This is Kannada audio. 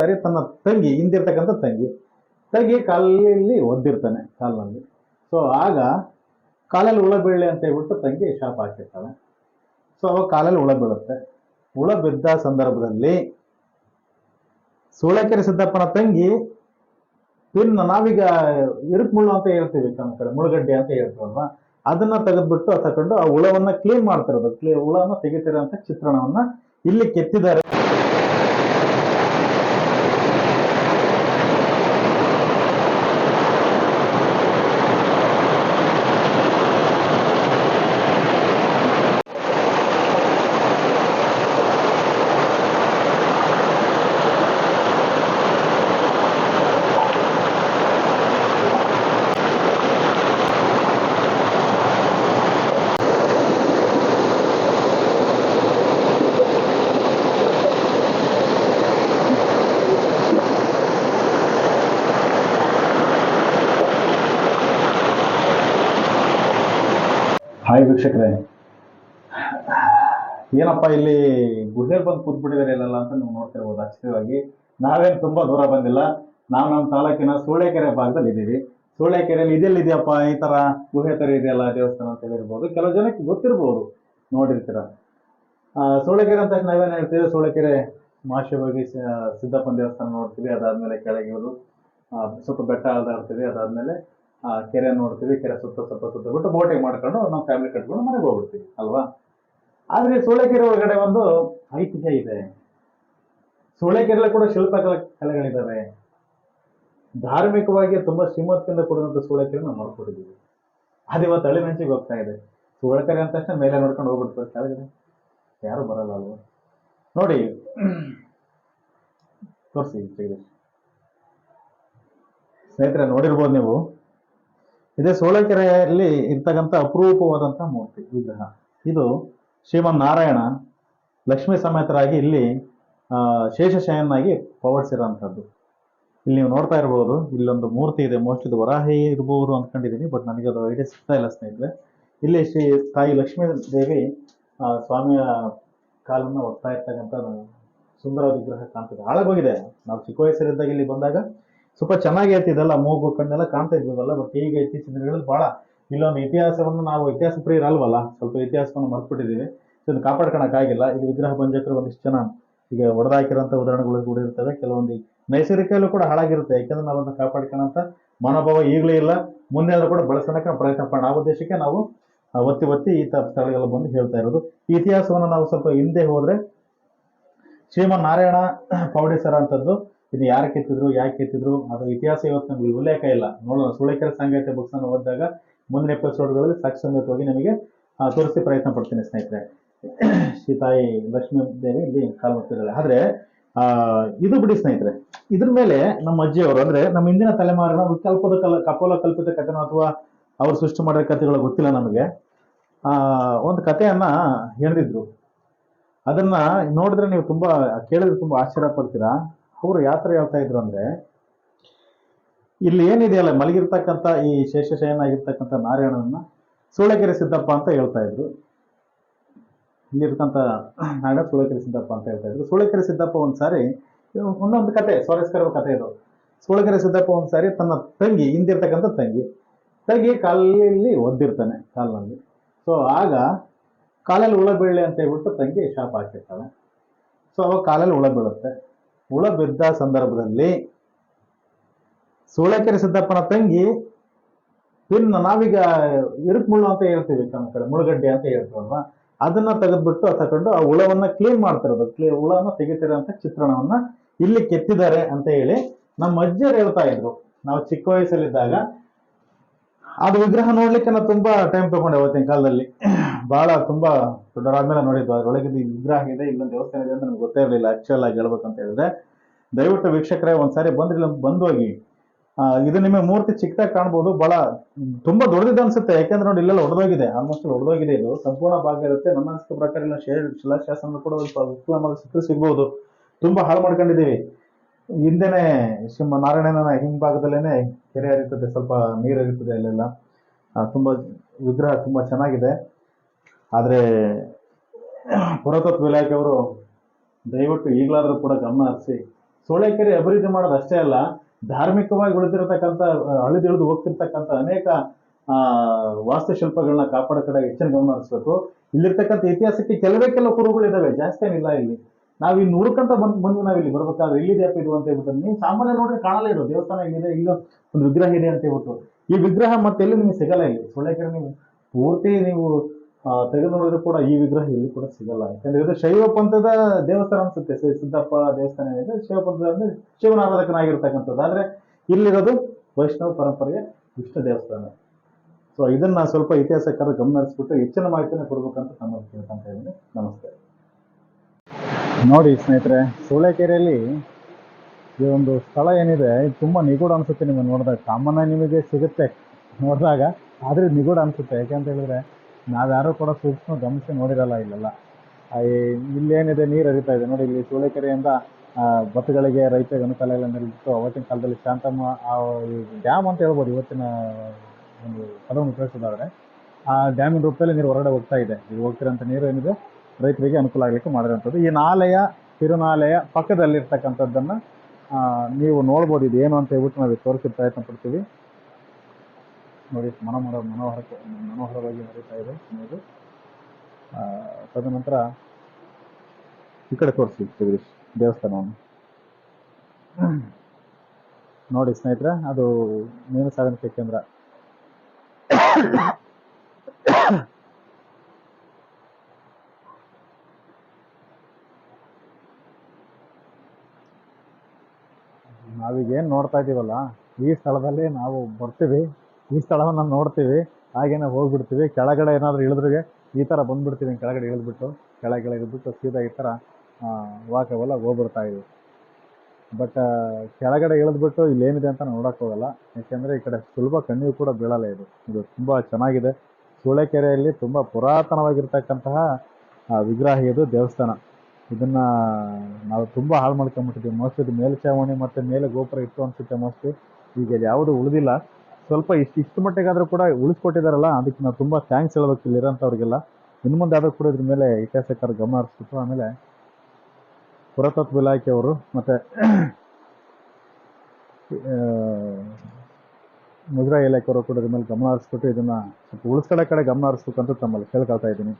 ಸರಿ, ತನ್ನ ತಂಗಿ, ಹಿಂದಿರ್ತಕ್ಕಂಥ ತಂಗಿ. ತಂಗಿ ಕಾಲಲ್ಲಿ ಒದ್ದಿರ್ತಾನೆ, ಕಾಲಿನಲ್ಲಿ. ಸೊ ಆಗ ಕಾಲಲ್ಲಿ ಹುಳ ಬೀಳಲಿ ಅಂತ ಹೇಳ್ಬಿಟ್ಟು ತಂಗಿ ಶಾಪ ಹಾಕಿರ್ತಾಳೆ. ಸೊ ಅವಾಗ ಕಾಲಲ್ಲಿ ಹುಳ ಬೀಳುತ್ತೆ. ಹುಳ ಬಿದ್ದ ಸಂದರ್ಭದಲ್ಲಿ ಸೂಳೆಕೆರೆ ಸಿದ್ದಪ್ಪನ ತಂಗಿ ಪಿನ್ ನಾವೀಗ ಇರುಕ್ ಮುಳ್ಳು ಅಂತ ಹೇಳ್ತೀವಿ ನಮ್ಮ ಕಡೆ ಮುಳುಗಡ್ಡೆ ಅಂತ ಹೇಳ್ತೀವಲ್ವಾ? ಅದನ್ನ ತೆಗೆದ್ಬಿಟ್ಟು ತಕೊಂಡು ಆ ಹುಳವನ್ನ ಕ್ಲೀನ್ ಮಾಡ್ತಿರೋದು. ಹುಳವನ್ನ ಅಂತ ಚಿತ್ರಣವನ್ನ ಇಲ್ಲಿ ಕೆತ್ತಿದ್ದಾರೆ. ಹಾಯ್ ವೀಕ್ಷಕರೇ. ಏನಪ್ಪ ಇಲ್ಲಿ ಗುಹೆ ಬಂದು ಕೂತ್ಬಿಟ್ಟಿದ್ದಾರೆ ಇಲ್ಲೆಲ್ಲ ಅಂತ ನೀವು ನೋಡ್ತಿರ್ಬೋದು ಅಕ್ಷರವಾಗಿ ನಾವೇನು ತುಂಬಾ ದೂರ ಬಂದಿಲ್ಲ. ನಾವು ನಮ್ಮ ತಾಲೂಕಿನ ಸೂಳೆಕೆರೆ ಭಾಗದಲ್ಲಿ ಇದ್ದೀವಿ ಸೂಳೆಕೆರೆಯಲ್ಲಿ ಇದೆಲ್ಲ ಇದೆಯಪ್ಪ ಈ ತರ ಗುಹೆ ತರ ಇದೆಯಲ್ಲ ದೇವಸ್ಥಾನ ಅಂತ ಹೇಳಿರ್ಬೋದು. ಕೆಲವು ಜನಕ್ಕೆ ಗೊತ್ತಿರ್ಬೋದು. ನೋಡಿರ್ತೀರ. ಸೂಳೆಕೆರೆ ಅಂತ ನಾವೇನು ಹೇಳ್ತೀವಿ? ಸೂಳೆಕೆರೆ ಮಹಾಶಿವಗಿ ಸಿದ್ದಪ್ಪನ ದೇವಸ್ಥಾನ ನೋಡ್ತೀವಿ. ಅದಾದ್ಮೇಲೆ ಕೆಳಗೆ ಇರೋದು ಆ, ಸ್ವಲ್ಪ ಬೆಟ್ಟ ಅಲ್ದಾಡ್ತೀವಿ. ಅದಾದ್ಮೇಲೆ ಕೆರೆ ನೋಡ್ತೀವಿ, ಕೆರೆ ಸುತ್ತ ಸ್ವಲ್ಪ ಸುತ್ತ ಬಿಟ್ಟು ಬೋಟಿಂಗ್ ಮಾಡ್ಕೊಂಡು ನಾವು ಫ್ಯಾಮಿಲಿ ಕಟ್ಕೊಂಡು ಮನೆಗೆ ಹೋಗ್ಬಿಡ್ತೀವಿ, ಅಲ್ವಾ? ಆದ್ರೆ ಸೂಳೆಕೆರೆ ಒಳಗಡೆ ಒಂದು ಐತಿಹ್ಯ ಇದೆ. ಸೂಳೆಕೆರೆಲ್ಲ ಕೂಡ ಶಿಲ್ಪ ಕಲೆ- ಕಲೆಗಳಿದ್ದಾವೆ ಧಾರ್ಮಿಕವಾಗಿ ತುಂಬಾ ಶ್ರೀಮಂತದಿಂದ ಕೂಡಿದಂತ ಸೂಳೆಕೆರೆ ನಾವು ನೋಡ್ಕೊಂಡಿದ್ದೀವಿ ಅದು ಇವತ್ತು ಅಳಿಮೆಣಸಿಗೆ ಹೋಗ್ತಾ ಇದೆ. ಸೂಳೆಕೆರೆ ಅಂತ ತಕ್ಷಣ ಮೇಲೆ ನೋಡ್ಕೊಂಡು ಹೋಗ್ಬಿಡ್ತಾರೆ ಕೆಳಗಡೆ. ಯಾರು ಬರಲ್ಲ ಅಲ್ವಾ? ನೋಡಿ, ತೋರಿಸಿ ಜಗದೀಶ್. ಸ್ನೇಹಿತರೆ, ನೋಡಿರ್ಬೋದು ನೀವು. ಇದೇ ಸೋಳಕೆರೆಯಲ್ಲಿ ಇರ್ತಕ್ಕಂಥ ಅಪರೂಪವಾದಂಥ ಮೂರ್ತಿ, ವಿಗ್ರಹ. ಇದು ಶ್ರೀಮನ್ ನಾರಾಯಣ ಲಕ್ಷ್ಮೀ ಸಮೇತರಾಗಿ ಇಲ್ಲಿ ಶೇಷಶಯನಾಗಿ ಪವಡಿಸಿರೋಂಥದ್ದು ಇಲ್ಲಿ ನೀವು ನೋಡ್ತಾ ಇರ್ಬೋದು, ಇಲ್ಲೊಂದು ಮೂರ್ತಿ ಇದೆ ಮೋಸ್ಟ್ ಇದು ವರಾಹಿ ಇರ್ಬೋದು ಅನ್ಕೊಂಡಿದ್ದೀನಿ ಬಟ್ ನನಗೆ ಅದು ಐಡಿಯಾ ಸಿಗ್ತಾ ಇಲ್ಲ ಸ್ನೇಹಿತರೆ. ಇಲ್ಲಿ ಶ್ರೀ ತಾಯಿ ಲಕ್ಷ್ಮೀ ದೇವಿ ಸ್ವಾಮಿಯ ಕಾಲನ್ನು ಒತ್ತಾ ಇರ್ತಕ್ಕಂಥ ಸುಂದರ ವಿಗ್ರಹ ಕಾಣ್ತದೆ. ಹಾಳಾಗೋಗಿದೆ ನಾವು ಚಿಕ್ಕ ವಯಸ್ಸಲ್ಲಿದ್ದಾಗ ಇಲ್ಲಿ ಬಂದಾಗ ಸ್ವಲ್ಪ ಚೆನ್ನಾಗಿ ಐತಿ ಇದೆಲ್ಲ, ಮೂಗು, ಕಣ್ಣೆಲ್ಲ ಕಾಣ್ತಾ ಇದ್ವಲ್ಲ ಬಟ್ ಈಗ ಇತ್ತೀಚಿನ ದಿನಗಳಲ್ಲಿ ಬಹಳ ಇಲ್ಲೊಂದು ಇತಿಹಾಸವನ್ನು ನಾವು ಇತಿಹಾಸ ಪ್ರಿಯರಲ್ವಲ್ಲ ಸ್ವಲ್ಪ ಇತಿಹಾಸವನ್ನು ಮರ್ತ್ಬಿಟ್ಟಿದ್ದೀವಿ. ಇದನ್ನು ಕಾಪಾಡ್ಕೊಳಕ್ಕಾಗಿಲ್ಲ ಇದು ವಿಗ್ರಹ ಭಂಜಕರು ಒಂದಿಷ್ಟು ಜನ ಈಗ ಹೊಡೆದಾಕಿರೋಂಥ ಉದಾಹರಣೆಗಳು ಕೂಡ ಇರ್ತವೆ. ಕೆಲವೊಂದು ನೈಸರ್ಗಿಕಲ್ಲೂ ಕೂಡ ಹಾಳಾಗಿರುತ್ತೆ. ಯಾಕಂದ್ರೆ ನಾವು ಅದನ್ನು ಕಾಪಾಡ್ಕೊಳ್ಳೋಂಥ ಮನೋಭಾವ ಈಗಲೇ ಇಲ್ಲ. ಮುಂದೆ ಆದ್ರೂ ಕೂಡ ಬಳಸೋಣಕ್ಕೆ ಪ್ರಯತ್ನ ಪಡೋಣ. ಆ ಉದ್ದೇಶಕ್ಕೆ ನಾವು ಒತ್ತಿ ಒತ್ತಿ ಈ ತರ ಸ್ಥಳಗಳ ಬಂದು ಹೇಳ್ತಾ ಇರೋದು. ಇತಿಹಾಸವನ್ನು ನಾವು ಸ್ವಲ್ಪ ಹಿಂದೆ ಹೋದ್ರೆ ಶ್ರೀಮನ್ ನಾರಾಯಣ ಪೌಡೇಶ್ವರ ಅಂತದ್ದು ಇದು ಯಾರು ಕೆತ್ತಿದ್ರು ಯಾಕೆ ಕೆತ್ತಿದ್ರು ಅದು ಇತಿಹಾಸ ಇವತ್ತು ನಮಗೆ ಉಲ್ಲೇಖ ಇಲ್ಲ. ನೋಡೋಣ. ಸುಳೇಕರ ಸಾಂಗತ್ಯ ಬುಕ್ಸ್ ಅನ್ನು ಓದಿದಾಗ ಮುಂದಿನ ಎಪಿಸೋಡ್ಗಳಲ್ಲಿ ಸಾಕ್ಷಿ ಸಮೇತವಾಗಿ ನಿಮಗೆ ತೋರಿಸಿ ಪ್ರಯತ್ನ ಪಡ್ತೀನಿ ಸ್ನೇಹಿತರೆ. ತಾಯಿ ಲಕ್ಷ್ಮೀ ದೇವಿ ಇಲ್ಲಿ ಕಾಲ್ಮತ್ತಿದ್ದಾಳೆ ಆದ್ರೆ, ಆ, ಇದು ಬಿಡಿ ಸ್ನೇಹಿತರೆ. ಇದ್ರ ಮೇಲೆ ನಮ್ಮ ಅಜ್ಜಿಯವರು, ಅಂದ್ರೆ ನಮ್ಮ ಹಿಂದಿನ ತಲೆಮಾರಿನ ಕಲ್ಪದ ಕಲ, ಕಪೋಲ ಕಲ್ಪಿತ ಕಥೆನೋ ಅಥವಾ ಅವ್ರು ಸೃಷ್ಟಿ ಮಾಡಿದ ಕಥೆಗಳು ಗೊತ್ತಿಲ್ಲ ನಮಗೆ. ಆ, ಒಂದು ಕಥೆಯನ್ನ ಹೇಳಿದ್ರು ಅದನ್ನ ನೋಡಿದ್ರೆ ನೀವು ತುಂಬಾ ಕೇಳಿದ್ರೆ ತುಂಬಾ ಆಶ್ಚರ್ಯ ಪಡ್ತೀರಾ? ಅವರು ಯಾತ್ರೆ ಹೇಳ್ತಾ ಇದ್ರು ಅಂದ್ರೆ, ಇಲ್ಲಿ ಏನಿದೆಯಲ್ಲ, ಮಲಗಿರ್ತಕ್ಕಂಥ ಈ ಶೇಷಶಯನ ಆಗಿರ್ತಕ್ಕಂಥ ನಾರಾಯಣನ ಸೂಳೆಕೆರೆ ಸಿದ್ದಪ್ಪ ಅಂತ ಹೇಳ್ತಾ ಇದ್ರು. ಇಲ್ಲಿರ್ತಕ್ಕಂಥ ನಾರಾಯಣ ಸೂಳೆಕೆರೆ ಸಿದ್ದಪ್ಪ ಅಂತ ಹೇಳ್ತಾ ಇದ್ರು. ಸೂಳೆಕೆರೆ ಸಿದ್ದಪ್ಪ ಒಂದ್ಸಾರಿ ಸಾರಿ, ಒಂದೊಂದು ಕತೆ, ಸ್ವರಸ್ಕರ ಕತೆ ಇದು. ಸೂಳೆಕೆರೆ ಸಿದ್ದಪ್ಪ ಒಂದ್ಸಾರಿ ತನ್ನ ತಂಗಿ, ಹಿಂದಿರ್ತಕ್ಕಂಥ ತಂಗಿ ತಂಗಿ ಕಾಲಲ್ಲಿ ಒದ್ದಿರ್ತಾನೆ, ಕಾಲಿನಲ್ಲಿ. ಸೊ ಆಗ ಕಾಲಲ್ಲಿ ಹುಳ ಬೀಳಲಿ ಅಂತ ಹೇಳ್ಬಿಟ್ಟು ತಂಗಿ ಶಾಪ ಹಾಕಿರ್ತಾಳೆ. ಸೊ ಅವಾಗ ಕಾಲಲ್ಲಿ ಹುಳ ಬೀಳುತ್ತೆ. ಹುಳ ಬಿದ್ದ ಸಂದರ್ಭದಲ್ಲಿ ಸೂಳೆಕೆರೆ ಸಿದ್ದಪ್ಪನ ತಂಗಿ ಪಿನ್ನ ನಾವೀಗ ಇರುಕ್ ಮುಳ್ಳು ಅಂತ ಹೇಳ್ತೀವಿ ನಮ್ಮ ಕಡೆ ಮುಳುಗಡ್ಡೆ ಅಂತ ಹೇಳ್ತೀವಲ್ವ? ಅದನ್ನ ತೆಗೆದ್ಬಿಟ್ಟು ತಗೊಂಡು ಆ ಹುಳವನ್ನ ಕ್ಲೀನ್ ಮಾಡ್ತಿರೋದು. ಕ್ಲೀ ಹುಳವನ್ನ ಅಂತ ಚಿತ್ರಣವನ್ನ ಇಲ್ಲಿ ಕೆತ್ತಿದ್ದಾರೆ ಅಂತ ಹೇಳಿ ನಮ್ಮ ಅಜ್ಜಿಯರು ಹೇಳ್ತಾ ಇದ್ರು. ನಾವು ಚಿಕ್ಕ ವಯಸ್ಸಲ್ಲಿದ್ದಾಗ ಅದು ವಿಗ್ರಹ ನೋಡ್ಲಿಕ್ಕೆ ನಾವು ತುಂಬಾ ಟೈಮ್ ತಗೊಂಡೆ ಅವತ್ತಿನ ಕಾಲದಲ್ಲಿ. ಬಹಳ ತುಂಬಾ ದೊಡ್ಡರಾದ್ಮೇಲೆ ನೋಡಿದ್ದು. ಅದ್ರೊಳಗಿದ್ದು ಈ ವಿಗ್ರಹ ಇದೆ ಇಲ್ಲೊಂದು ದೇವಸ್ಥಾನ ಇದೆ ಅಂತ ನಮ್ಗೆ ಗೊತ್ತೇ ಇರಲಿಲ್ಲ. ಆಕ್ಚುಲ್ ಆಗಿ ಹೇಳ್ಬೇಕು ಅಂತ ಹೇಳಿದ್ರೆ. ದಯವಿಟ್ಟು ವೀಕ್ಷಕರೇ ಒಂದ್ಸಾರಿ ಬಂದ್ರೆ ಇಲ್ಲಿ ಬಂದು ಹೋಗಿ ಆ, ಇದು ನಿಮಗೆ ಮೂರ್ತಿ ಚಿಕ್ಕದಾಗಿ ಕಾಣ್ಬೋದು. ಬಹಳ ತುಂಬಾ ದೊಡ್ಡದಿದೆ ಅನ್ಸುತ್ತೆ. ಯಾಕಂದ್ರೆ ನೋಡಿ ಇಲ್ಲೆಲ್ಲ ಹೊಡೆದೋಗಿದೆ ಆಲ್ಮೋಸ್ಟ್ ಹೊಡೆದೋಗಿದೆ ಇದು. ಸಂಪೂರ್ಣ ಭಾಗ ಇರುತ್ತೆ. ನಮ್ಮ ಅನಿಸಿಕೆ ಪ್ರಕಾರ ಇಲ್ಲ ಶೇ ಶಿಲಾಶಾಸನ ಕೂಡ ಸ್ವಲ್ಪ ವಿಪುಲವಾದ ಸಿಕ್ಕಲು ಸಿಗ್ಬೋದು. ತುಂಬಾ ಹಾಳು ಮಾಡ್ಕೊಂಡಿದ್ದೀವಿ. ಹಿಂದೆನೆ ಸಿಂಹ ನಾರಾಯಣನ ಹಿಂಭಾಗದಲ್ಲೇನೆ ಕೆರೆ ಹರಿತದೆ ಸ್ವಲ್ಪ ನೀರು ಹರಿತದೆ ಅಲ್ಲೆಲ್ಲ. ತುಂಬಾ ವಿಗ್ರಹ ತುಂಬಾ ಚೆನ್ನಾಗಿದೆ. ಆದ್ರೆ ಪುರಾತತ್ವ ಇಲಾಖೆಯವರು ದಯವಿಟ್ಟು ಈಗಲಾದರೂ ಕೂಡ ಗಮನ ಹರಿಸಿ. ಸೂಳೆಕೆರೆ ಅಭಿವೃದ್ಧಿ ಮಾಡೋದು ಅಷ್ಟೇ ಅಲ್ಲ, ಧಾರ್ಮಿಕವಾಗಿ ಉಳಿದಿರತಕ್ಕಂಥ ಅಳಿದಿಳಿದು ಹೋಗ್ತಿರ್ತಕ್ಕಂಥ ಅನೇಕ ವಾಸ್ತುಶಿಲ್ಪಗಳನ್ನ ಕಾಪಾಡೋ ಕಡೆ ಹೆಚ್ಚಿನ ಗಮನ ಹರಿಸ್ಬೇಕು. ಇಲ್ಲಿರ್ತಕ್ಕಂಥ ಇತಿಹಾಸಕ್ಕೆ ಕೆಲವೇ ಕೆಲವು ಕುರುಗಳು ಇದಾವೆ, ಜಾಸ್ತಿ ಏನಿಲ್ಲ ಇಲ್ಲಿ. ನಾವು ಇಲ್ಲಿ ಹುಡುಕಂತ ಬಂದ್ ಬಂದ್ವಿ ನಾವು ಇಲ್ಲಿ ಬರ್ಬೇಕಾದ್ರೆ ಇಲ್ಲಿದೆಯಪ್ಪ ಇದು ಅಂತ ಹೇಳ್ಬಿಟ್ಟು, ನೀವು ಸಾಮಾನ್ಯ ನೋಡ್ರಿ ಕಾಣಲ್ಲ ಇರೋ ದೇವಸ್ಥಾನ ಇಲ್ಲಿದೆ ಇಲ್ಲ ಒಂದು ವಿಗ್ರಹ ಇದೆ ಅಂತ ಹೇಳ್ಬಿಟ್ಟು. ಈ ವಿಗ್ರಹ ಮತ್ತೆ ಎಲ್ಲಿ ನಿಮಗೆ ಸಿಗಲ್ಲ ಇಲ್ಲಿ. ಸೊಳ್ಳೆಕೆರೆ ನೀವು ಪೂರ್ತಿ ನೀವು ತೆಗೆದು ನೋಡಿದ್ರು ಕೂಡ ಈ ವಿಗ್ರಹ ಇಲ್ಲಿ ಕೂಡ ಸಿಗಲ್ಲ. ಯಾಕಂದ್ರೆ ಇದು ಶೈವ ಪಂಥದ ದೇವಸ್ಥಾನ ಅನ್ಸುತ್ತೆ. ಸಿದ್ದಪ್ಪ ದೇವಸ್ಥಾನ ಏನಿದೆ, ಶೈವ ಪಂಥದ ಅಂದ್ರೆ ಶಿವನ ಆರಾಧಕನಾಗಿರ್ತಕ್ಕಂಥದ್ದು ಆದ್ರೆ ಇಲ್ಲಿರೋದು ವೈಷ್ಣವ ಪರಂಪರೆಯ ವಿಷ್ಣು ದೇವಸ್ಥಾನ. ಸೊ ಇದನ್ನ ಸ್ವಲ್ಪ ಇತಿಹಾಸಕಾರ ಗಮನ ಹರಿಸ್ಬಿಟ್ಟು ಹೆಚ್ಚಿನ ಮಾಹಿತಿಯನ್ನು ಕೊಡ್ಬೇಕಂತ ತಮ್ಮಲ್ಲಿ ಕೇಳ್ಕೊಂತ ಇದ್ದೀನಿ. ನಮಸ್ತೆ. ನೋಡಿ ಸ್ನೇಹಿತರೆ, ಸೂಳೆಕೆರೆಯಲ್ಲಿ ಈ ಒಂದು ಸ್ಥಳ ಏನಿದೆ, ಇದು ತುಂಬಾ ನಿಗೂಢ ಅನ್ಸುತ್ತೆ ನಿಮಗೆ ನೋಡಿದಾಗ. ಸಾಮಾನ್ಯ ನಿಮಗೆ ಸಿಗುತ್ತೆ ನೋಡಿದಾಗ, ಆದ್ರೆ ನಿಗೂಢ ಅನ್ಸುತ್ತೆ. ಯಾಕೆಂತ ಹೇಳಿದ್ರೆ ನಾವ್ಯಾರು ಕೂಡ ಸೂಕ್ಷ್ಮ ಗಮನಿಸಿ ನೋಡಿರಲ್ಲ ಇಲ್ಲೆಲ್ಲ. ಇಲ್ಲೇನಿದೆ ನೀರು ಹರಿತಾ ಇದೆ. ನೋಡಿ ಇಲ್ಲಿ ಸೂಳೆಕೆರೆಯಿಂದ ಆ, ಭತ್ತಗಳಿಗೆ ರೈತರಿಗೆ ಅನುಕೂಲ ಎಲ್ಲ ನಿಲ್ಬಿಟ್ಟು ಅವತ್ತಿನ ಕಾಲದಲ್ಲಿ ಶಾಂತಮ್ಮ ಡ್ಯಾಮ್ ಅಂತ ಹೇಳ್ಬೋದು ಇವತ್ತಿನ ಒಂದು ಪದವನ್ನು ಉಪಯೋಗಿಸೋದಾದ್ರೆ ಆ ಡ್ಯಾಮಿನ ರೂಪದಲ್ಲಿ ನೀರು ಹೊರಗಡೆ ಹೋಗ್ತಾ ಇದೆ. ಇದು ಹೋಗ್ತಿರೋಂಥ ನೀರು ಏನಿದೆ ರೈತರಿಗೆ ಅನುಕೂಲ ಆಗಲಿಕ್ಕೆ ಮಾಡಿರೋಂಥದ್ದು ಈ ನಾಲೆಯ ತಿರುನಾಲೆಯ ಪಕ್ಕದಲ್ಲಿರ್ತಕ್ಕಂಥದ್ದನ್ನು ನೀವು ನೋಡ್ಬೋದು ಇದು ಏನು ಅಂತ ಹೇಳ್ಬಿಟ್ಟು ನಾವು ತೋರಿಸಿ ಪ್ರಯತ್ನ ಪಡ್ತೀವಿ. ನೋಡಿ ಮನೋಹರ ಮನೋಹರಕ್ಕೆ ಮನೋಹರವಾಗಿ ಹರಿತಾ ಇದೆ ಆ, ತದನಂತರ ಈ ಕಡೆ ತೋರಿಸಿ ಜಗದೀಶ್ ದೇವಸ್ಥಾನವನ್ನು. ನೋಡಿ ಸ್ನೇಹಿತರೆ ಅದು ಮೀನು ಸಾಗಾಣಿಕೆ ಕೇಂದ್ರ. ನಾವೀಗ ಏನು ನೋಡ್ತಾ ಇದ್ದೀವಲ್ಲ ಈ ಸ್ಥಳದಲ್ಲಿ ನಾವು ಬರ್ತೀವಿ. ಈ ಸ್ಥಳವನ್ನು ನೋಡ್ತೀವಿ, ಹಾಗೇನೆ ಹೋಗ್ಬಿಡ್ತೀವಿ. ಕೆಳಗಡೆ ಏನಾದರೂ ಇಳಿದ್ರಿಗೆ ಈ ಥರ ಬಂದುಬಿಡ್ತೀವಿ, ಕೆಳಗಡೆ ಇಳಿದ್ಬಿಟ್ಟು ಕೆಳಗಡೆ ಇಳಿದ್ಬಿಟ್ಟು ಸೀದಾ ಈ ಥರ ವಾಕವೆಲ್ಲ ಹೋಗ್ಬಿಡ್ತಾ ಇದ್ವಿ. ಬಟ್ ಕೆಳಗಡೆ ಇಳಿದ್ಬಿಟ್ಟು ಇಲ್ಲೇನಿದೆ ಅಂತ ನೋಡೋಕ್ಕೋಗಲ್ಲ ಹೋಗಲ್ಲ. ಯಾಕೆಂದ್ರೆ ಈ ಕಡೆ ಸುಲಭ ಕಣ್ಣಿಗೂ ಕೂಡ ಬೀಳಲ್ಲ ಇದು. ಇದು ತುಂಬ ಚೆನ್ನಾಗಿದೆ. ಸೂಳೆಕೆರೆಯಲ್ಲಿ ತುಂಬ ಪುರಾತನವಾಗಿರ್ತಕ್ಕಂತಹ ವಿಗ್ರಹ ಇದು ದೇವಸ್ಥಾನ. ಇದನ್ನು ನಾವು ತುಂಬ ಹಾಳು ಮಾಡ್ಕೊಂಬಿಟ್ಟಿದ್ದೀವಿ ಮೋಸ್ಟ್ಲಿ ಇದು ಮೇಲ್ಛಾವಣಿ ಮತ್ತು ಮೇಲೆ ಗೋಪುರ ಇತ್ತು ಅನ್ಸುತ್ತೆ ಮೋಸ್ಟ್ಲಿ. ಈಗ ಯಾವುದು ಉಳಿದಿಲ್ಲ. ಸ್ವಲ್ಪ ಇಷ್ಟು ಇಷ್ಟು ಮಟ್ಟಿಗಾದರೂ ಕೂಡ ಉಳಿಸ್ಕೊಟ್ಟಿದ್ದಾರಲ್ಲ ಅದಕ್ಕೆ ನಾವು ತುಂಬ ಥ್ಯಾಂಕ್ಸ್ ಹೇಳ್ಬೇಕು ಇಲ್ಲಿರೋಂಥವ್ರಿಗೆಲ್ಲ ಇನ್ನು ಮುಂದೆ ಆದರೂ ಕೂಡ ಇದ್ರ ಮೇಲೆ ಇತಿಹಾಸಕಾರ ಗಮನ ಹರಿಸ್ಬಿಟ್ಟು ಆಮೇಲೆ ಪುರಾತತ್ವ ಇಲಾಖೆಯವರು ಮತ್ತೆ ಮುಜರಾಯಿ ಇಲಾಖೆಯವರು ಕೂಡ ಇದ್ರ ಮೇಲೆ ಗಮನ ಹರಿಸ್ಬಿಟ್ಟು ಇದನ್ನ ಸ್ವಲ್ಪ ಉಳಿಸ್ಕೊಳ್ಳೋ ಕಡೆ ಗಮನ ಹರಿಸ್ಬೇಕು ತಮ್ಮಲ್ಲಿ ಕೇಳ್ಕೊಳ್ತಾ ಇದ್ದೀನಿ.